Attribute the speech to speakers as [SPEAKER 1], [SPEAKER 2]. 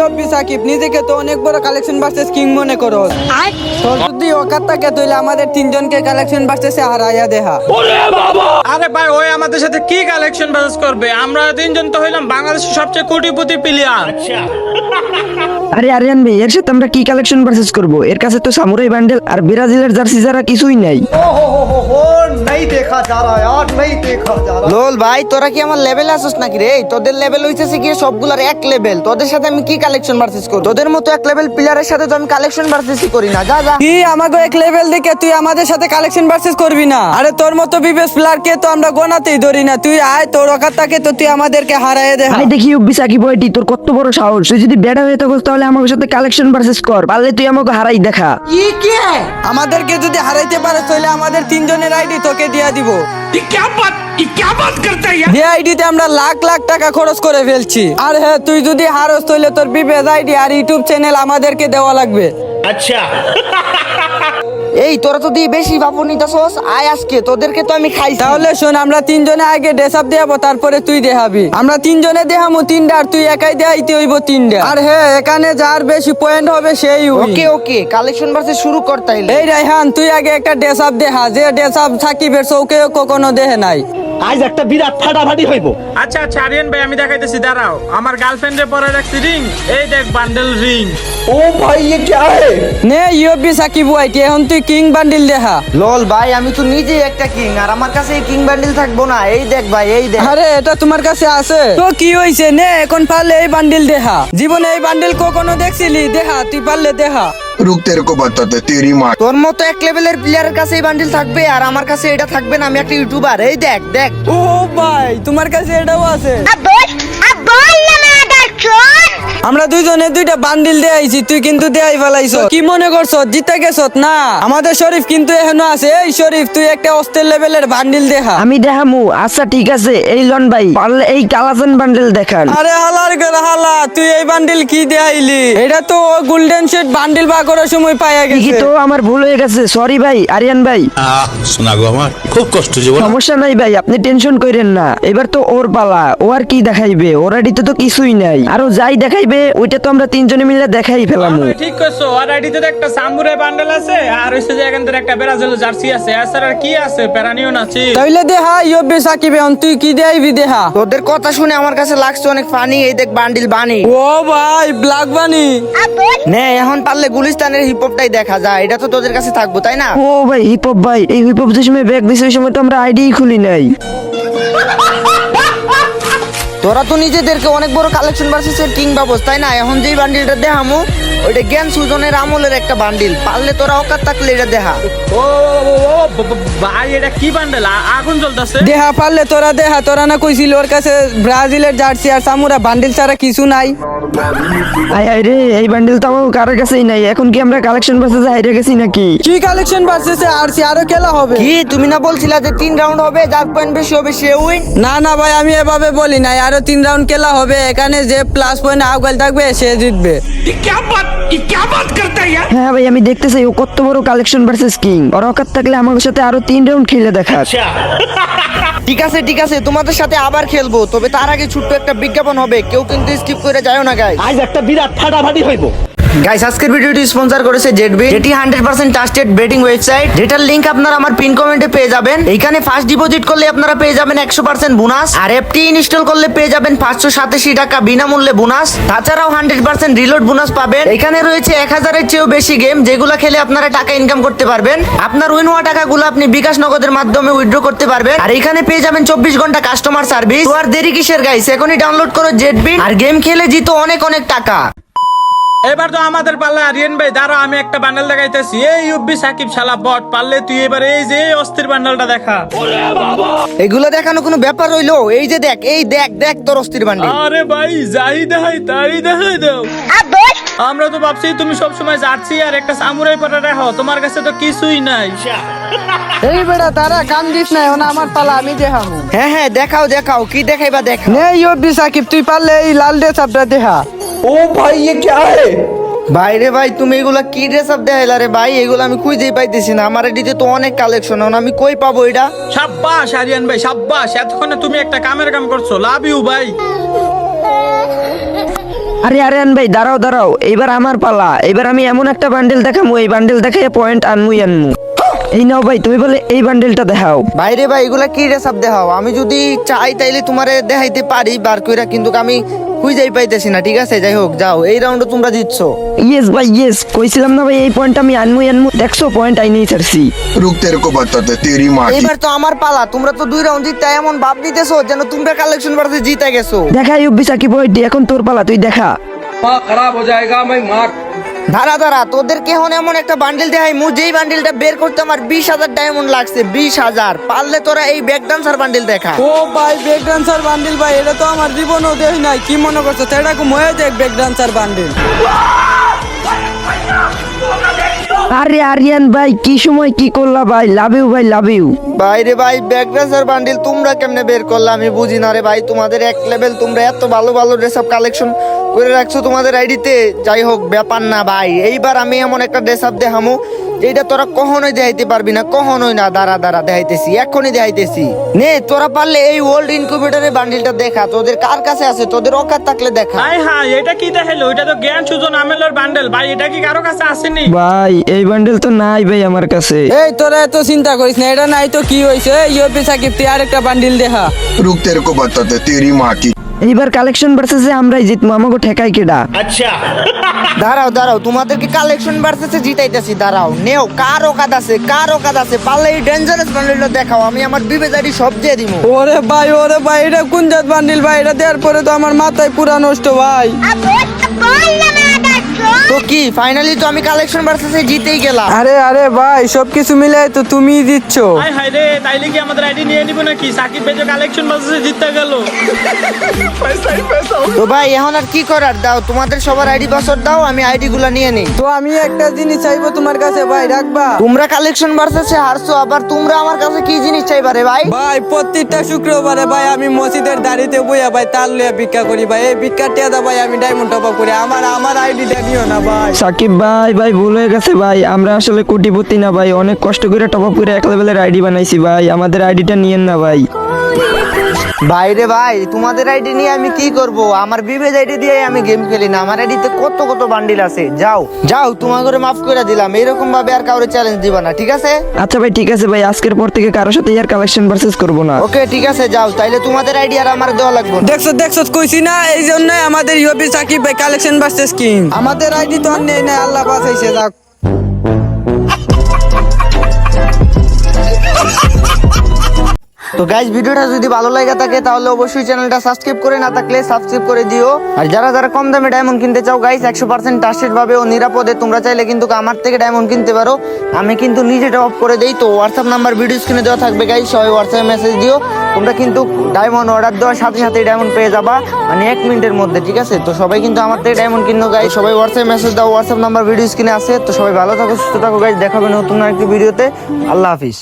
[SPEAKER 1] হবি সাকিব নিজেকে তো অনেক বড় কালেকশন ভার্সেস কিং মনে করো। তোর যদি অকাত থাকে তাহলে আমাদের তিনজনকে কালেকশন ভার্সেসে হারাইয়া দেখা
[SPEAKER 2] আরে ভাই ওই আমাদের সাথে কি কালেকশন করবে? আমরা তিনজন তো হইলাম বাংলাদেশের সবচেয়ে কোটিপতি প্লেয়ার
[SPEAKER 3] আরে আরিয়ান ভাই এর সাথে আমরা কি কালেকশন পারচেজ করব? এর কাছে তো সামুরাই বান্ডেল আর ব্রাজিলের জার্সি ছাড়া কিছুই নাই।
[SPEAKER 1] লোল ভাই তোরা কি আমার লেভেল আসিস নাকি রে? তোদের লেভেল হইছে কি সবগুলার এক লেভেল তোদের সাথে আমি কি কালেকশন পারচেজ করব? তোদের মতো এক লেভেল প্লেয়ারের সাথে তো আমি কালেকশন পারচেস করি না। যা যা। কি আমাগো এক লেভেল দেখে তুই আমাদের সাথে কালেকশন পারচেজ করবি না? আরে তোর মতো বিবেস প্লেয়ার কে তো আমরা গোনাতেই ধরি না। তুই আয় তোর অকাতাকে তো তুই আমাদেরকে হারায় দে।
[SPEAKER 3] ভাই দেখি বিসাকি বইটি তোর কত বড় সাহস? তুই যদি বেড়া হয়ে থাকস তাহলে আমার সাথে কালেকশন ভার্সেস কর পারলে তুই আমাকে হারাই দেখা।
[SPEAKER 1] আমাদেরকে যদি হারাইতে পারে তাহলে আমাদের তিনজনের আইডি তোকে দিয়া দিব। যে আইডিতে আমরা লাখ লাখ টাকা খরচ করে ফেলছি। আর হ্যাঁ তুই যদি হারস তাহলে তোর বিবেজ আইডি আর ইউটিউব চ্যানেল আমাদেরকে দেওয়া লাগবে। এই তোরা তো দিয়ে বেশি বাপু নিতাছস। আয় আজকে তোদেরকে তো আমি খাই তাহলে শোন আমরা তিনজনে আগে ড্রেস আপ দেখাবো তারপরে তুই দেখাবি। আমরা তিনজনে দেখামু তিনটা আর তুই একাই দেখাইতে হইব তিনটা। আর হ্যাঁ এখানে যার বেশি পয়েন্ট হবে সেই ওকে ওকে কালেকশন ভার্সে শুরু কর তাইলে। এই রাইহান তুই আগে একটা ড্রেস আপ দেখা। যে ড্রেস আপ সাকিবের চৌকে কখনো দেহে নাই।
[SPEAKER 4] আজ একটা বিরাট ফাটাফাটি হইব
[SPEAKER 2] আচ্ছা আচ্ছা আরিয়ান ভাই আমি দেখাইতেছি দাঁড়াও আমার গার্লফ্রেন্ডে পরে রাখছি রিং এই দেখ বান্ডেল রিং
[SPEAKER 4] ओ भाई ये क्या है
[SPEAKER 1] নে ইউবি সাকিব ওয়াইটি এখন তুই কিং বান্ডিল দেখা লল ভাই আমি তো নিজে একটা কিং আর আমার কাছে এই কিং বান্ডিল থাকবো না এই দেখ ভাই এই দেখ আরে এটা তোমার কাছে আছে তো কি হইছে নে এখন পারলে এই বান্ডিল দেখা জীবনে এই বান্ডিল কখনো দেখছিলি দেখা তুই পারলে দেখা
[SPEAKER 5] রুখতে এরকম বার্তাতে তেরি মার
[SPEAKER 1] তোর মতো এক লেভেলের প্লেয়ারের কাছে এই বান্ডিল থাকবে আর আমার কাছে এটা থাকবে না আমি একটা ইউটিউবার এই দেখ দেখ ও ভাই তোমার কাছে এটাও আছে আমরা দুইজনে দুইটা বান্ডিল দেয়াইছি তুই কিন্তু দেয়াই ফেলাইছ। কি মনে করছ? জিতে গেছ না? আমাদের শরীফ কিন্তু এখনও আছে। এই শরীফ তুই একটা অস্ত্রের লেভেলের বান্ডিল দেখা
[SPEAKER 3] আমি দেখামু। আচ্ছা ঠিক আছে। এই লন ভাই পারলে এই কালাজান বান্ডেল দেখান।
[SPEAKER 1] আরে হালার করে হালা তুই এই বান্ডিল কি দেয়াইলি এটা তো গোল্ডেন শেড বান্ডিল বা করার সময় পাইয়া গেছে।
[SPEAKER 3] তো আমার ভুল হয়ে গেছে। সরি ভাই আরিয়ান ভাই।
[SPEAKER 6] শোনা গো আমার খুব কষ্ট জীবন।
[SPEAKER 3] সমস্যা নাই ভাই আপনি টেনশন করেন না। এবার তো ওর পালা ও আর কি দেখাইবে? ওর আইডিতে তো কিছুই নাই। আরও যাই দেখাইবে ওইটা তো আমরা তিনজনে মিলে দেখাই ফেলামু।
[SPEAKER 2] ঠিক করছ আর আইডিতে তো একটা সামুরাই বান্ডেল আছে আর হইছে যে এখান থেকে একটা ব্রাজিল জার্সি আছে। এছাড়া আর কি আছে? প্যারানিও নাচি
[SPEAKER 1] তাইলে দেহা ইয়বে সাকিব এখন তুই কি দেয়াইবি দেহা? তোদের কথা শুনে আমার কাছে লাগছে অনেক ফানি এই দেখ বান্ডিল বানি ও ভাই ব্ল্যাক বানি নে এখন পারলে গুলিস্তানের হিপ হপটাই দেখা যায় এটা তো তোদের কাছে থাকব তাই না?
[SPEAKER 3] ও ভাই হিপ হপ ভাই এই হিপ হপ যে সময় ব্যাগ দিছে ওই সময় তো আমরা আইডি খুলি নাই।
[SPEAKER 1] তোরা তো নিজেদেরকে অনেক বড় কালেকশন ভার্সেসের কিং ভাবস তাই না? এখন যেই বান্ডিলটা দেখামু ওইটা জ্ঞান সুজনের আমলের একটা বান্ডিল পারলে তোরা অকাত থাকলে এটা দেখা।
[SPEAKER 2] ও ভাই এটা কি বান্ডেল আগুন জ্বলতাছে।
[SPEAKER 1] দেহা পারলে তোরা দেহা তোরা না কইছিল ওর কাছে ব্রাজিলের জার্সি আর সামুরা বান্ডিল ছাড়া কিছু নাই।
[SPEAKER 3] আয় আয় রে এই বান্ডেল তো আমার কারোর কাছেই নাই। এখন কি আমরা কালেকশন হাইরে গেছি নাকি?
[SPEAKER 1] কি কালেকশন ভার্সেসে আরসি আরও খেলা হবে? কি তুমি না বলছিলা যে তিন রাউন্ড হবে যার পয়েন্ট বেশি হবে সে উইন না না ভাই আমি এভাবে বলি নাই। আরও তিন রাউন্ড খেলা হবে। এখানে যে প্লাস পয়েন্ট আউগাল থাকবে সে জিতবে।
[SPEAKER 3] হ্যাঁ ভাই আমি দেখতে চাই ও কত বড় কালেকশন ভার্সেস কিং ওর অকাত থাকলে আমার সাথে আরও তিন রাউন্ড খেলে দেখা।
[SPEAKER 1] ঠিক আছে ঠিক আছে তোমাদের সাথে আবার খেলব। তবে তার আগে ছোট্ট একটা বিজ্ঞাপন হবে। কেউ কিন্তু স্কিপ করে যাও না গাই
[SPEAKER 4] আজ একটা বিরাট ফাটাফাটি হইব।
[SPEAKER 1] গাইস আজকের ভিডিওটি স্পন্সর করেছে জেডবি যেটি hundred percent trusted betting website যেটার লিঙ্ক আপনারা আমার পিন কমেন্টে পেয়ে যাবেন। এখানে ফার্স্ট ডিপোজিট করলে আপনারা পেয়ে যাবেন একশো পার্সেন্ট বোনাস আর অ্যাপটি ইনস্টল করলে পেয়ে যাবেন পাঁচশো সাতাশি টাকা বিনামূল্যে বোনাস তাছাড়াও হান্ড্রেড পার্সেন্ট রিলোড বোনাস পাবেন। এখানে রয়েছে এক হাজারের চেয়েও বেশি গেম যেগুলো খেলে আপনারা টাকা ইনকাম করতে পারবেন। আপনার উইন হওয়া টাকাগুলো আপনি বিকাশ নগদের মাধ্যমে উইথড্র করতে পারবেন। আর এখানে পেয়ে যাবেন চব্বিশ ঘণ্টা কাস্টমার সার্ভিস তো আর দেরি কিসের গাইস এখনই ডাউনলোড করো জেডবি আর গেম খেলে জিতো অনেক অনেক টাকা।
[SPEAKER 2] এবার তো আমাদের পাল্লা আরিয়ান ভাই দাঁড়া আমি একটা বান্ডেল দেখাইতেছি। এই ইউবি সাকিব শালা বট পারলে তুই এবার এই যে এই অস্থির বান্ডেলটা দেখা।
[SPEAKER 1] এগুলো দেখানো কোনো ব্যাপার হইল এই যে দেখ এই দেখ দেখ তোর অস্থির বান্ডি
[SPEAKER 2] আরে ভাই যাই দেখাই তাই দেখাই দাও। আমরা তো ভাবছি তুমি সব সময় যাচ্ছি আর একটা সামুরাই পরে রাখো তোমার কাছে তো কিছুই নাই।
[SPEAKER 1] এই বেটা তারা কাম দিস না এখন আমার পালা আমি দেখাবো। হ্যাঁ হ্যাঁ দেখাও দেখাও কি দেখাইবা দেখ নে ইয়বি সাকিব তুই পারলে এই লাল ড্রেস আপটা দেখা
[SPEAKER 4] ओ भाई ये क्या है
[SPEAKER 1] ভাই রে ভাই তুমি এগুলা কি ড্রেস আপ দেখাইলা রে ভাই এগুলো আমি খুঁজেই পাইতেছি না আমার এদিকে তো অনেক কালেকশন এখন আমি কই পাবো এটা
[SPEAKER 2] সাব্বাস আরিয়ান ভাই সাব্বাস এতক্ষণে তুমি একটা কামের কাম করছো লাভ ইউ ভাই
[SPEAKER 3] আরে আরিয়ান ভাই দাঁড়াও দাঁড়াও এবার আমার পালা এবার আমি এমন একটা বান্ডেল দেখামু এই বান্ডেল দেখাই পয়েন্ট আনমুই আনমু এই নাও ভাই তুমি বলে এই বান্ডেলটা দেখাও
[SPEAKER 1] বাইরে ভাই এগুলা কি রেসাব দেখাও আমি যদি চাই তাইলে তোমারে দেখাইতে পারি বার কইরা কিন্তু আমি খুঁজেই পাইতেছি না ঠিক আছে? যাই হোক যাও। এই রাউন্ডে তোমরা জিতছো।
[SPEAKER 3] ইয়েস ভাই ইয়েস কইছিলাম না ভাই এই পয়েন্ট আমি আনমু আনমু। দেখছ পয়েন্ট আই নেই
[SPEAKER 5] ছাড়ছি। রুক তেরে কো বাতাতে তেরি মাটি।
[SPEAKER 1] এবার তো আমার পালা। তোমরা তো দুই রাউন্ড জিততে এমন ভাব নিতেছো যেন তোমরা কালেকশন বাড়াতে জিতে গেছো।
[SPEAKER 3] দেখা ইউবি সাকিব এখন তোর পালা তুই দেখা। পা খারাপ হয়ে যায়গা মাই মার।
[SPEAKER 1] দাঁড়া দাঁড়া তোদেরকে এখন এমন একটা বান্ডিল দেখাই? মু যেই বান্ডিলটা বের করতে আমার বিশ হাজার ডায়মন্ড লাগছে বিশ হাজার। পারলে তোরা এই ব্যাক ডান্সার বান্ডিল দেখা।
[SPEAKER 2] ও ভাই ব্রেক ডান্সার বান্ডিল ভাই এটা তো আমার জীবনও দেখ নাই। কি মনে করছ? সেটা ময়ে দেখ ব্রেক ডান্সার বান্ডিল
[SPEAKER 3] আরে আরিয়ান ভাই কি সময় কি করলা ভাই? লাভ ইউ ভাই লাভ ইউ
[SPEAKER 1] ভাই রে ভাই ব্যাক ড্রেসার বান্ডিল তোমরা কেমনে বের করলা? আমি বুঝি না রে ভাই তোমাদের এক লেভেল তোমরা এত ভালো ভালো ড্রেস আপ কালেকশন করে রাখছো তোমাদের আইডিতে? যাই হোক ব্যাপার না ভাই। এইবার আমি এমন একটা ড্রেস আপ দেখামো এইটা তোরা কখনোই দেখাইতে পারবি না কখনোই না। দাঁড়া দাঁড়া দেখাইতেছি এখনই দেখাইতেছি। নে তোরা পারলে এই ওল্ড ইনকিউবেটরের বান্ডিলটা দেখা। তোদের কার কাছে আছে? তোদের অকার থাকলে দেখা।
[SPEAKER 2] হ্যাঁ হ্যাঁ এটা কি দেখাইলো? এটা তো জ্ঞান সুজো আমেলের বান্ডেল ভাই এটা কি কারও কাছে আসেনি?
[SPEAKER 3] ভাই এই বান্ডেল তো নাই ভাই আমার কাছে।
[SPEAKER 2] এই তোরা এত চিন্তা করিস না এটা নাই তো কি হয়েছে ইউপি সাকিব তুই আরেকটা বান্ডিল দেখা।
[SPEAKER 5] রুক তেরে কো বাতাতে তেরি মা কি
[SPEAKER 3] এইবার কালেকশন ভার্সেসে আমরাই জিতবো আমাকে ঠেকাই কেডা?
[SPEAKER 1] দাঁড়াও দাঁড়াও তোমাদেরকে কালেকশন ভার্সেসে জিতাইতেছি দাঁড়াও। নেও কার ওকাদ আছে কার ওকাদ আছে? পারলে এই ডেঞ্জারাস বান্ডিল দেখাও আমি আমার বিবেদারি সব দিয়ে দিব
[SPEAKER 2] ওরে ভাই ওরে ভাই এটা কোন জাত বান্ডিল ভাই? এটা দেওয়ার পরে তো আমার মাথায় পুরা নষ্ট ভাই।
[SPEAKER 1] তো কি ফাইনালি তো আমি কালেকশন ভার্সেসে জিতেই গেলাম।
[SPEAKER 2] আরে আরে ভাই সবকিছু মিলাই তো তুমি দিচ্ছ। হাই হাই রে তাইলে কি আমাদের আইডি নিয়ে নিব নাকি? সাকিব ভাই কালেকশন জিততে গেল।
[SPEAKER 1] তো ভাই এখন আর কি করার? দাও তোমাদের সবার আইডি পাসওয়ার্ড দাও আমি আইডি গুলা নিয়ে নিই।
[SPEAKER 2] তো আমি একটা জিনিস চাইব তোমার কাছে ভাই রাখবা।
[SPEAKER 1] তোমরা কালেকশন ভার্সেসে হারছো আবার তোমরা আমার কাছে কি জিনিস চাইবা রে ভাই?
[SPEAKER 2] ভাই প্রত্যেকটা শুক্রবারে ভাই আমি মসজিদের দাড়িতে বইয়া ভাই তার লইয়া ভিক্ষা করি ভাই। এই ভিক্ষা টিয়াদা ভাই আমি ডায়মন্ড টপ করি। আমার আমার আইডিটা ভাই
[SPEAKER 3] সাকিব ভাই ভাই, ভুল হয়ে গেছে ভাই। আমরা আসলে কোটিপতি না ভাই। অনেক কষ্ট করে টপ আপ করে এক লেভেলের আইডি বানাইছি ভাই। আমাদের আইডিটা নিয়েন না ভাই।
[SPEAKER 1] বাইরে ভাই তোমাদের আইডি নিয়ে আমি কি করব? আমার বিবেজ আইডি দিয়ে আমি গেম খেলি না। আমার আইডিতে কত কত বান্ডিল আছে? যাও যাও তোমার করে মাফ করে দিলাম। এরকম ভাবে আর কাউরে চ্যালেঞ্জ দিবা না ঠিক আছে?
[SPEAKER 3] আচ্ছা ভাই ঠিক আছে ভাই। আজকের পর থেকে কারোর সাথে আর কালেকশন ভার্সেস করব না।
[SPEAKER 1] ওকে ঠিক আছে যাও। তাইলে তোমাদের আইডি আর আমার দেওয়া লাগবে না।
[SPEAKER 2] দেখছ দেখছ কইছি না এই জন্যই আমাদের ইউপি সাকিব ভাই কালেকশন ভার্সেস কিং আমাদের আইডি তো আর নেই না আল্লাহ বাঁচাইছে যাক।
[SPEAKER 1] তো গাইজ ভিডিওটা যদি ভালো লাগে থাকে, তাহলে অবশ্যই চ্যানেলটা সাবস্ক্রাইব করে না থাকলে সাবস্ক্রাইব করে দিও। আর যারা যারা কম দামে ডায়মন্ড কিনতে চাও গাইজ একশো পার্সেন্ট ট্রাস্টেড ভাবে ও নিরাপদে, তোমরা চাইলে কিন্তু আমার থেকে ডায়মন্ড কিনতে পারো। আমি কিন্তু নিজে অফ করে দিই, তো হোয়াটসঅ্যাপ নাম্বার ভিডিও স্ক্রিনে দেওয়া থাকবে গাইজ সবাই হোয়াটসঅ্যাপে মেসেজ দিও। তোমরা কিন্তু ডায়মন্ড অর্ডার দেওয়ার সাথে সাথে ডায়মন্ড পেয়ে যাবা মানে এক মিনিটের মধ্যে, ঠিক আছে? তো সবাই কিন্তু আমার থেকে ডায়মন্ড কিনো গাইজ সবাই হোয়াটসঅ্যাপে মেসেজ দাও হোয়াটসঅ্যাপ নাম্বার ভিডিও স্ক্রিনে আছে। তো সবাই ভালো থাকো, সুস্থ থাকো গাইজ দেখাবে নতুন আরেকটি ভিডিওতে আল্লাহ হাফিজ।